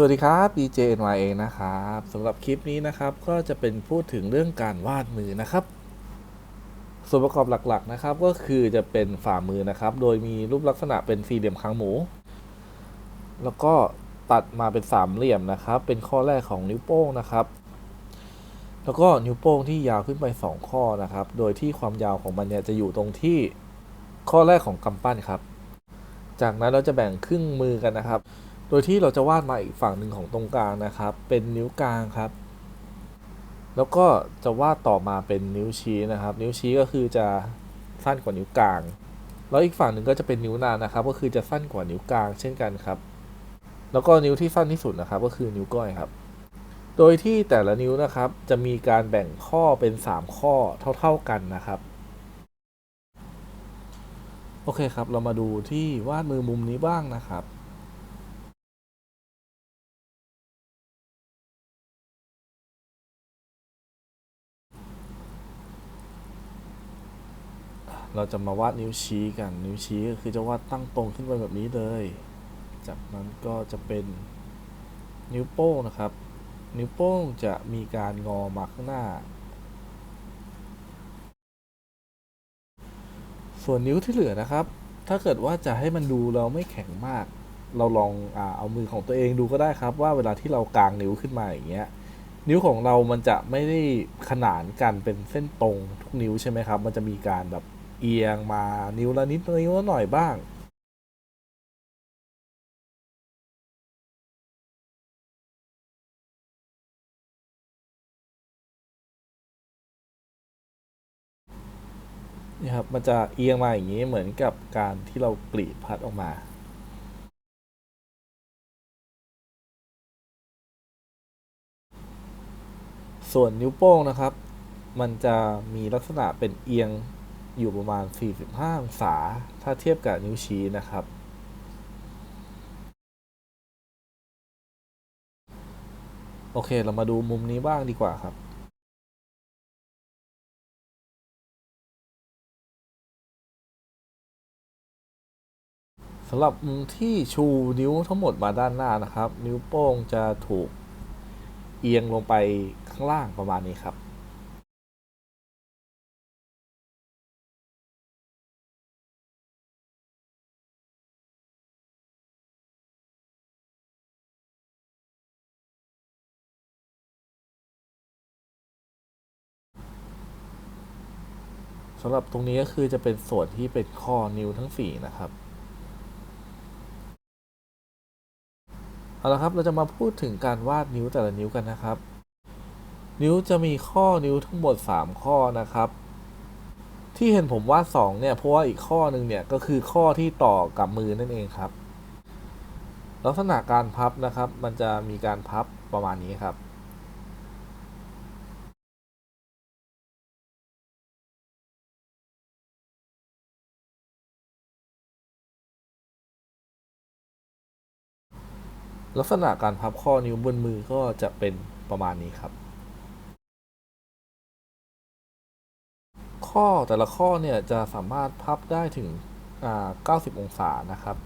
สวัสดีครับ DJ NY เองนะครับสำหรับคลิปนี้นะครับก็จะเป็นพูดถึงเรื่องการวาดมือนะครับ ส่วนประกอบหลักๆนะครับก็คือจะเป็นฝ่ามือนะครับ โดยมีรูปลักษณะเป็นสี่เหลี่ยมคางหมู แล้วก็ตัดมาเป็นสามเหลี่ยมนะครับ เป็นข้อแรกของนิ้วโป้งนะครับ แล้วก็นิ้วโป้งที่ยาวขึ้นไปสองข้อนะครับ โดยที่ความยาวของมันเนี่ยจะอยู่ตรงที่ข้อแรกของกำปั้นครับ จากนั้นเราจะแบ่งครึ่งมือกันนะครับ โดยที่เราจะวาดมาอีกฝั่งหนึ่งของตรงกลางนะครับ เป็นนิ้วกลางครับ แล้วก็จะวาดต่อมาเป็นนิ้วชี้นะครับ นิ้วชี้ก็คือจะสั้นกว่านิ้วกลาง แล้วอีกฝั่งหนึ่งก็จะเป็นนิ้วนางนะครับ ก็คือจะสั้นกว่านิ้วกลางเช่นกันครับ แล้วก็นิ้วที่สั้นที่สุดนะครับ ก็คือนิ้วก้อยครับ โดยที่แต่ละนิ้วนะครับจะมีการแบ่งข้อเป็น 3 ข้อเท่า ๆกันนะครับโอเคครับ เรามาดูที่วาดมือมุมนี้บ้างนะครับ เราจะมาวาดนิ้วชี้กัน นิ้วชี้ก็คือจะวาดตั้งตรงขึ้นไปแบบนี้เลย จากนั้นก็จะเป็นนิ้วโป้งนะครับ นิ้วโป้งจะมีการงอมาข้างหน้า ส่วนนิ้วที่เหลือนะครับ ถ้าเกิดว่าจะให้มันดูเราไม่แข็งมาก เราลองอเอามือของตัวเองดูก็ได้ครับ ว่าเวลาที่เรากางนิ้วขึ้นมาอย่างเงี้ย นิ้วของเรามันจะไม่ได้ขนานกันเป็นเส้นตรงทุกนิ้วใช่ไหมครับ มันจะมีการแบบ เอียงมานิ้วละนิดนิ้วละหน่อยบ้างนี่ครับ มันจะเอียงมาอย่างนี้เหมือนกับการที่เรากรีดพัดออกมาส่วนนิ้วโป้งนะครับ มันจะมีลักษณะเป็นเอียง อยู่ประมาณ 45 องศา ถ้าเทียบกับนิ้วชี้นะครับ โอเค เรามาดูมุมนี้บ้างดีกว่าครับ สำหรับมุมที่ชูนิ้วทั้งหมดมาด้านหน้านะครับ นิ้วโป้งจะถูกเอียงลงไปข้างล่างประมาณนี้ครับ สำหรับตรงนี้ก็คือจะเป็นส่วนที่เป็นข้อนิ้วทั้ง 4 นะครับเอาละครับเราจะมาพูดถึงการวาดนิ้วแต่ละนิ้วกันนะครับ นิ้วจะมีข้อนิ้วทั้งหมด 3 ข้อนะครับ ที่เห็นผมวาด2เนี่ยเพราะว่าอีกข้อหนึ่งเนี่ยก็คือข้อที่ต่อกับมือนั่นเองครับ ลักษณะการพับนะครับ มันจะมีการพับประมาณนี้ครับ ลักษณะการพับข้อนิ้วบนมือก็จะเป็นประมาณนี้ครับ ข้อแต่ละข้อเนี่ยจะสามารถพับได้ถึง 90 องศานะครับ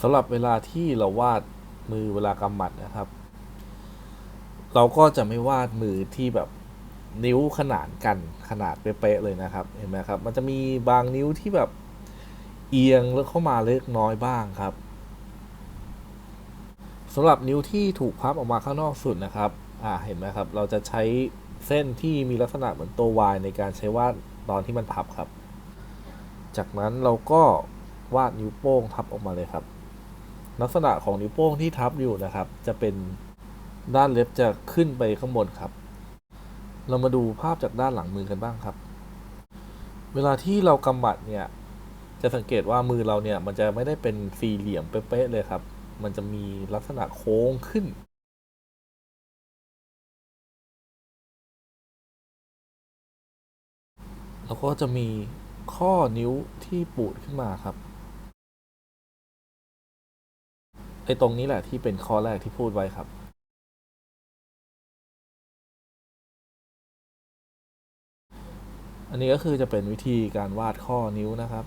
สำหรับเวลาที่เราวาดมือเวลากำหมัดนะครับ เราก็จะไม่วาดมือที่แบบนิ้วขนานกันขนาดเป๊ะเลยนะครับ เห็นไหมครับ มันจะมีบางนิ้วที่แบบเอียงแล้วเข้ามาเล็กน้อยบ้างครับสำหรับนิ้วที่ถูกพับออกมาข้างนอกสุดนะครับ อ่า เห็นไหมครับ เราจะใช้เส้นที่มีลักษณะเหมือนตัว Y ในการใช้วาดตอนที่มันพับครับ จากนั้นเราก็วาดนิ้วโป้งทับออกมาเลยครับ ลักษณะของนิ้วโป้งที่ทับอยู่นะครับ จะเป็น ด้านเล็บจะขึ้นไปข้างบนครับ เรามาดูภาพจากด้านหลังมือกันบ้างครับ เวลาที่เรากำบัดเนี่ยจะสังเกตว่ามือเราเนี่ยมันจะไม่ได้เป็นสี่เหลี่ยมเป๊ะๆเลยครับ มันจะมีลักษณะโค้งขึ้นแล้วก็จะมีข้อนิ้วที่ปูดขึ้นมาครับไอ้ตรงนี้แหละที่เป็นข้อแรกที่พูดไว้ครับ อันนี้ก็คือจะเป็นวิธีการวาดข้อนิ้วนะครับ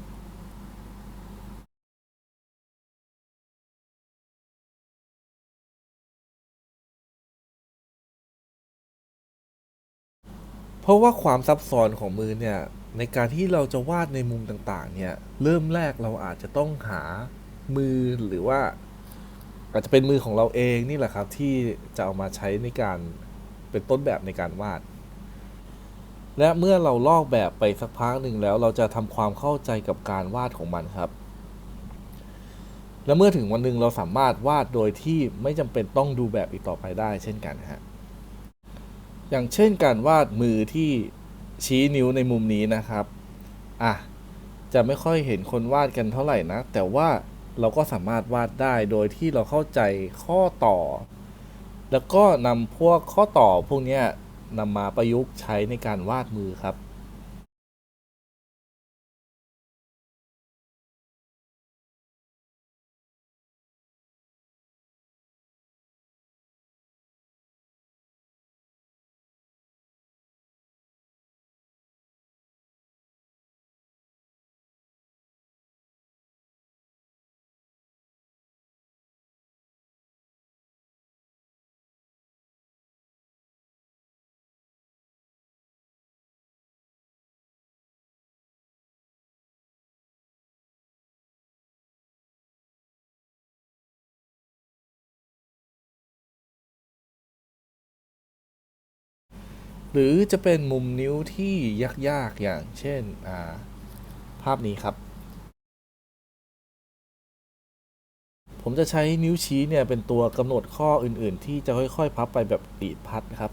เพราะว่าความซับซ้อนของมือเนี่ยในการที่เราจะวาดในมุมต่างๆเนี่ยเริ่มแรกเราอาจจะต้องหามือหรือว่าอาจจะเป็นมือของเราเองนี่แหละครับที่จะเอามาใช้ในการเป็นต้นแบบในการวาด และเมื่อเราลอกแบบไปสักพักหนึ่งแล้วเราจะทำความเข้าใจกับการวาดของมันครับ และเมื่อถึงวันหนึ่งเราสามารถวาดโดยที่ไม่จำเป็นต้องดูแบบอีกต่อไปได้ เช่นกันฮะอย่างเช่นการวาดมือที่ชี้นิ้วในมุมนี้นะครับอะจะไม่ค่อยเห็นคนวาดกันเท่าไหร่นะ แต่ว่าเราก็สามารถวาดได้โดยที่เราเข้าใจข้อต่อ แล้วก็นำพวกข้อต่อพวกนี้ นำมาประยุกต์ใช้ในการวาดมือครับ หรือจะเป็นมุมนิ้วที่ยากๆ อย่างเช่นาภาพนี้ครับ ผมจะใช้นิ้วชี้เนี่ยเป็นตัวกำหนดข้ออื่นๆ ที่จะค่อยๆ พับไปแบบปีดพัดครับ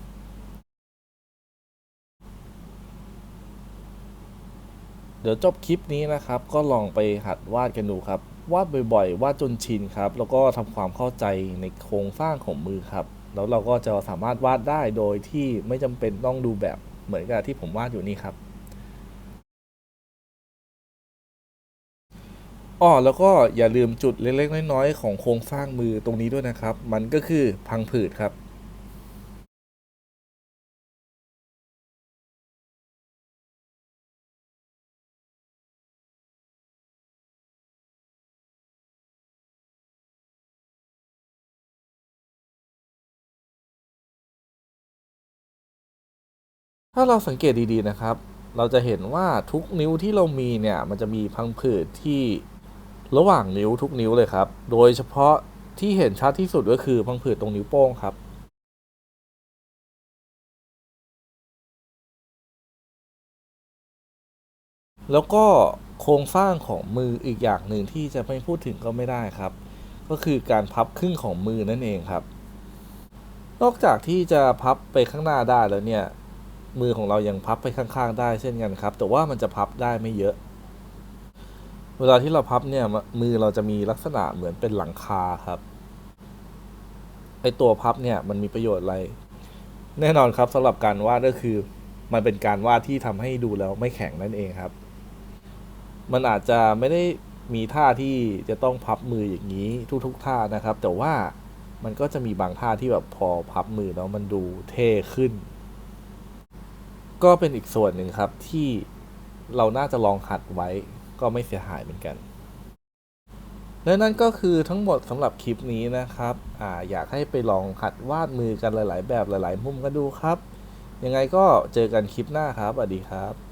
เดี๋ยวจบคลิปนี้นะครับ ก็ลองไปหัดวาดกันดูครับ วาดบ่อยๆ วาดจนชินครับ แล้วก็ทำความเข้าใจในโครงสร้างของมือครับ แล้วเราก็จะสามารถวาดได้โดยที่ไม่จำเป็นต้องดูแบบเหมือนกับที่ผมวาดอยู่นี่ครับอ๋อแล้วก็อย่าลืมจุดเล็กๆน้อยๆของโครงสร้างมือตรงนี้ด้วยนะครับ มันก็คือพังผืดครับ ถ้าเราสังเกตดีๆนะครับ เราจะเห็นว่าทุกนิ้วที่เรามีเนี่ยมันจะมีพังผืดที่ระหว่างนิ้วทุกนิ้วเลยครับ โดยเฉพาะที่เห็นชัดที่สุดก็คือพังผืดตรงนิ้วโป้งครับแล้วก็โครงสร้างของมืออีกอย่างหนึ่งที่จะไม่พูดถึงก็ไม่ได้ครับ ก็คือการพับครึ่งของมือนั่นเองครับ นอกจากที่จะพับไปข้างหน้าได้แล้วเนี่ย มือของเรายังพับไปข้างๆ ได้เช่นกันครับ แต่ว่ามันจะพับได้ไม่เยอะ เวลาที่เราพับเนี่ยมือเราจะมีลักษณะเหมือนเป็นหลังคาครับไอตัวพับเนี่ยมันมีประโยชน์อะไร แน่นอนครับสำหรับการวาดก็คือ มันเป็นการวาดที่ทำให้ดูแล้วไม่แข็งนั่นเองครับ มันอาจจะไม่ได้มีท่าที่จะต้องพับมืออย่างนี้ทุกๆท่านะครับ แต่ว่ามันก็จะมีบางท่าที่แบบพอพับมือแล้วมันดูเท่ขึ้น ก็เป็นอีกส่วนหนึ่งครับที่เราน่าจะลองหัดไว้ก็ไม่เสียหายเหมือนกัน และนั่นก็คือทั้งหมดสำหรับคลิปนี้นะครับออยากให้ไปลองหัดวาดมือกันหลาย ๆ แบบหลาย ๆ มุมกันดูครับ ยังไงก็เจอกันคลิปหน้าครับสวัสดีครับ